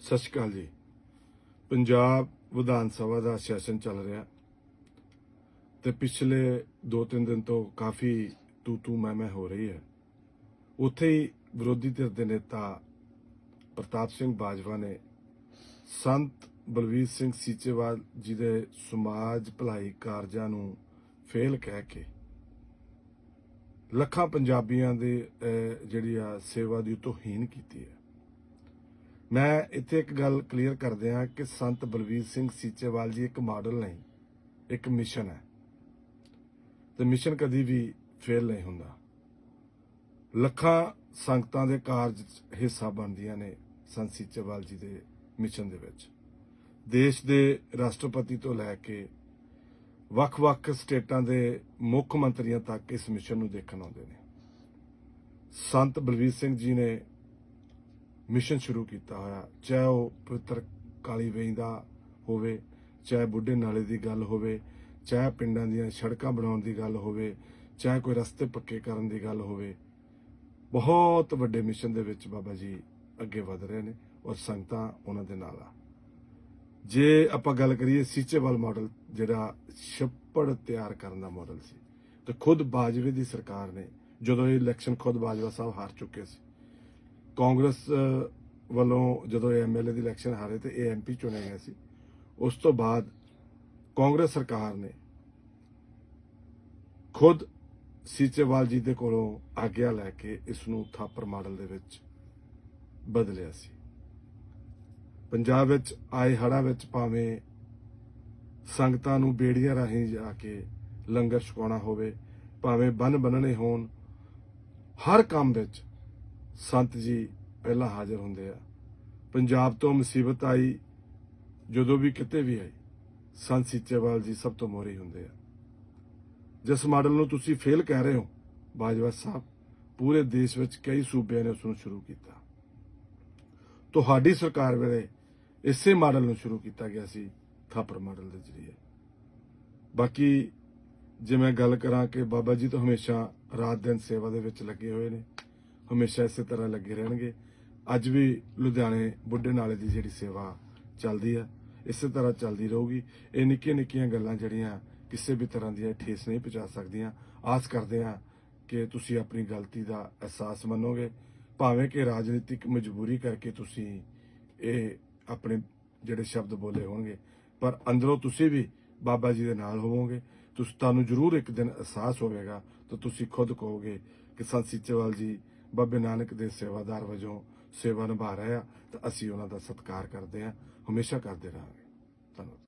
ਸਤਿ ਸ਼੍ਰੀ ਅਕਾਲ ਜੀ। ਪੰਜਾਬ ਵਿਧਾਨ ਸਭਾ ਦਾ ਸੈਸ਼ਨ ਚੱਲ ਰਿਹਾ। ਤੇ ਪਿਛਲੇ 2-3 ਦਿਨ ਤੋਂ ਕਾਫੀ ਤੂ ਤੂ ਮੈਂ ਮੈਂ ਹੋ ਰਹੀ ਹੈ। ਉੱਥੇ ਹੀ ਵਿਰੋਧੀ ਧਿਰ ਦੇ ਨੇਤਾ ਪ੍ਰਤਾਪ ਸਿੰਘ ਬਾਜਵਾ ਨੇ ਸੰਤ ਬਲਵੀਰ ਸਿੰਘ ਸੀਚੇਵਾਲ ਜੀ ਦੇ ਸਮਾਜ ਭਲਾਈ ਕਾਰਜਾਂ ਨੂੰ ਫੇਲ ਕਹਿ ਕੇ ਲੱਖਾਂ ਪੰਜਾਬੀਆਂ ਦੇ ਜਿਹੜੀ ਆ ਸੇਵਾ ਦੀ ਤੋਹੀਨ ਕੀਤੀ ਹੈ। ਮੈਂ ਇੱਥੇ ਇੱਕ ਗੱਲ ਕਲੀਅਰ ਕਰਦੇ ਹਾਂ ਕਿ ਸੰਤ ਬਲਵੀਰ ਸਿੰਘ ਸੀਚੇਵਾਲ ਜੀ ਇੱਕ ਮਾਡਲ ਨਹੀਂ, ਇੱਕ ਮਿਸ਼ਨ ਹੈ। ਤੇ ਮਿਸ਼ਨ ਕਦੀ ਵੀ ਫੇਲ ਨਹੀਂ ਹੁੰਦਾ। ਲੱਖਾਂ ਸੰਗਤਾਂ ਦੇ ਕਾਰਜ ਹਿੱਸਾ ਬਣਦੀਆਂ ਨੇ ਸੰਤ ਸੀਚੇਵਾਲ ਜੀ ਦੇ ਮਿਸ਼ਨ ਦੇ ਵਿੱਚ। ਦੇਸ਼ ਦੇ ਰਾਸ਼ਟਰਪਤੀ ਤੋਂ ਲੈ ਕੇ ਵੱਖ-ਵੱਖ ਸਟੇਟਾਂ ਦੇ ਮੁੱਖ ਮੰਤਰੀਆਂ ਤੱਕ ਇਸ ਮਿਸ਼ਨ ਨੂੰ ਦੇਖਣ ਆਉਂਦੇ ਨੇ। ਸੰਤ ਬਲਵੀਰ ਸਿੰਘ ਜੀ ਨੇ ਮਿਸ਼ਨ ਸ਼ੁਰੂ ਕੀਤਾ ਹੋਇਆ। ਚਾਹੇ ਉਹ ਪਵਿੱਤਰ ਕਾਲੀ ਵੇਈ ਦਾ ਹੋਵੇ, ਚਾਹੇ ਬੁੱਢੇ ਨਾਲੇ ਦੀ ਗੱਲ ਹੋਵੇ, ਚਾਹੇ ਪਿੰਡਾਂ ਦੀਆਂ ਸੜਕਾਂ ਬਣਾਉਣ ਦੀ ਗੱਲ ਹੋਵੇ, ਚਾਹੇ ਕੋਈ ਰਸਤੇ ਪੱਕੇ ਕਰਨ ਦੀ ਗੱਲ ਹੋਵੇ। ਬਹੁਤ ਵੱਡੇ ਮਿਸ਼ਨ ਦੇ ਵਿੱਚ ਬਾਬਾ ਜੀ ਅੱਗੇ ਵਧ ਰਹੇ ਨੇ ਔਰ ਸੰਗਤਾਂ ਉਹਨਾਂ ਦੇ ਨਾਲ ਆ। ਜੇ ਆਪਾਂ ਗੱਲ ਕਰੀਏ ਸੀਚੇਵਾਲ ਮਾਡਲ, ਜਿਹੜਾ ਛੱਪੜ ਤਿਆਰ ਕਰਨ ਦਾ ਮਾਡਲ ਸੀ, ਤੇ ਖੁਦ ਬਾਜਵੇ ਦੀ ਸਰਕਾਰ ਨੇ, ਜਦੋਂ ਇਹ ਇਲੈਕਸ਼ਨ ਖੁਦ ਬਾਜਵਾ ਸਾਹਿਬ ਹਾਰ ਚੁੱਕੇ ਸੀ ਕਾਂਗਰਸ ਵੱਲੋਂ ਜਦੋਂ ਇਹ ਐਮਐਲਏ ਦੀ ਇਲੈਕਸ਼ਨ ਹਾਰੇ ਤੇ ਇਹ ਐਮਪੀ ਚੁਣਿਆ ਗਿਆ ਸੀ, ਉਸ ਤੋਂ ਬਾਅਦ ਕਾਂਗਰਸ ਸਰਕਾਰ ਨੇ ਖੁਦ ਸੀਚੇਵਾਲ ਜੀ ਦੇ ਕੋਲੋਂ ਆਗਿਆ ਲੈ ਕੇ ਇਸ ਨੂੰ ਥਾਪਰ ਮਾਡਲ ਦੇ ਵਿੱਚ ਬਦਲਿਆ ਸੀ। ਪੰਜਾਬ ਵਿੱਚ ਆਏ ਹੜ੍ਹਾਂ ਵਿੱਚ ਭਾਵੇਂ ਸੰਗਤਾਂ ਨੂੰ ਬੇੜੀਆਂ ਰਾਹੀਂ ਜਾ ਕੇ ਲੰਗਰ ਛਕਾਉਣਾ ਹੋਵੇ, ਭਾਵੇਂ ਬੰਨ ਬੰਨਣੇ ਹੋਣ, ਹਰ ਕੰਮ ਵਿੱਚ ਸੰਤ ਜੀ ਪਹਿਲਾਂ ਹਾਜ਼ਰ ਹੁੰਦੇ ਆ। ਪੰਜਾਬ ਤੋਂ ਮੁਸੀਬਤ ਆਈ, ਜਦੋਂ ਵੀ ਕਿਤੇ ਵੀ ਆਈ, ਸੰਤ ਸੀਚੇਵਾਲ ਜੀ ਸਭ ਤੋਂ ਮੋਹਰੇ ਹੁੰਦੇ ਆ। ਜਿਸ ਮਾਡਲ ਨੂੰ ਤੁਸੀਂ ਫੇਲ ਕਹਿ ਰਹੇ ਹੋ, ਬਾਜਵਾ ਸਾਹਿਬ, ਪੂਰੇ ਦੇਸ਼ ਵਿੱਚ ਕਈ ਸੂਬਿਆਂ ਨੇ ਉਸ ਨੂੰ ਸ਼ੁਰੂ ਕੀਤਾ। ਤੁਹਾਡੀ ਸਰਕਾਰ ਵੇਲੇ ਇਸੇ ਮਾਡਲ ਨੂੰ ਸ਼ੁਰੂ ਕੀਤਾ ਗਿਆ ਸੀ, ਥਾਪਰ ਮਾਡਲ ਦੇ ਜ਼ਰੀਏ। ਬਾਕੀ ਜੇ ਮੈਂ ਗੱਲ ਕਰਾਂ ਕਿ ਬਾਬਾ ਜੀ ਤਾਂ ਹਮੇਸ਼ਾ ਰਾਤ ਦਿਨ ਸੇਵਾ ਦੇ ਵਿੱਚ ਲੱਗੇ ਹੋਏ ਨੇ ਹਮੇਸ਼ਾ ਇਸੇ ਤਰ੍ਹਾਂ ਲੱਗੇ ਰਹਿਣਗੇ। ਅੱਜ ਵੀ ਲੁਧਿਆਣੇ ਬੁੱਢੇ ਨਾਲੇ ਦੀ ਜਿਹੜੀ ਸੇਵਾ ਚੱਲਦੀ ਆ, ਇਸੇ ਤਰ੍ਹਾਂ ਚੱਲਦੀ ਰਹੂਗੀ। ਇਹ ਨਿੱਕੀਆਂ ਨਿੱਕੀਆਂ ਗੱਲਾਂ ਜਿਹੜੀਆਂ ਕਿਸੇ ਵੀ ਤਰ੍ਹਾਂ ਦੀਆਂ ਠੇਸ ਨਹੀਂ ਪਹੁੰਚਾ ਸਕਦੀਆਂ। ਆਸ ਕਰਦੇ ਹਾਂ ਕਿ ਤੁਸੀਂ ਆਪਣੀ ਗਲਤੀ ਦਾ ਅਹਿਸਾਸ ਮੰਨੋਗੇ। ਭਾਵੇਂ ਕਿ ਰਾਜਨੀਤਿਕ ਮਜਬੂਰੀ ਕਰਕੇ ਤੁਸੀਂ ਇਹ ਆਪਣੇ ਜਿਹੜੇ ਸ਼ਬਦ ਬੋਲੇ ਹੋਣਗੇ, ਪਰ ਅੰਦਰੋਂ ਤੁਸੀਂ ਵੀ ਬਾਬਾ ਜੀ ਦੇ ਨਾਲ ਹੋਵੋਗੇ। ਤੁਸੀਂ, ਤੁਹਾਨੂੰ ਜ਼ਰੂਰ ਇੱਕ ਦਿਨ ਅਹਿਸਾਸ ਹੋਵੇਗਾ, ਤਾਂ ਤੁਸੀਂ ਖੁਦ ਕਹੋਗੇ ਕਿ ਸੰਤ ਸੀਚੇਵਾਲ ਜੀ ਬਾਬੇ ਨਾਨਕ ਦੇ ਸੇਵਾਦਾਰ ਵਜੋਂ ਸੇਵਾ ਨਿਭਾ ਰਹੇ ਆ, ਤਾਂ ਅਸੀਂ ਉਹਨਾਂ ਦਾ ਸਤਿਕਾਰ ਕਰਦੇ ਹਾਂ ਹਮੇਸ਼ਾ ਕਰਦੇ ਰਹਾਂਗੇ। ਧੰਨਵਾਦ।